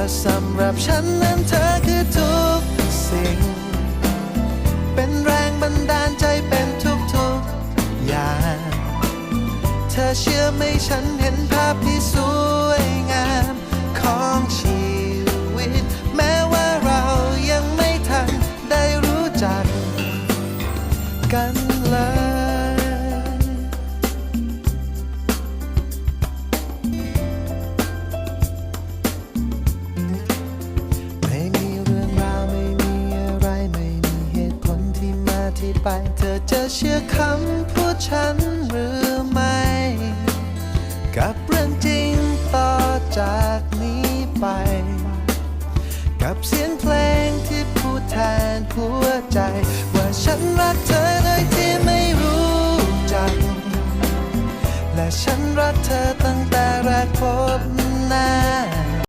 ว่าสำหรับฉันนั้นเธอคือทุกสิ่ง เป็นแรงบันดาลใจเป็นทุกๆอย่าง เธอเชื่อไหมฉันเห็นภาพที่สวยงามของชีวิต แม้ว่าเรายังไม่ทันได้รู้จักกัน ที่ไป เธอจะเชื่อคำพูดฉันหรือไม่ กับเรื่องจริงต่อจากนี้ไป กับเสียงเพลงที่พูดแทนหัวใจ ว่าฉันรักเธอโดยที่ไม่รู้จัก และฉันรักเธอตั้งแต่แรกพบ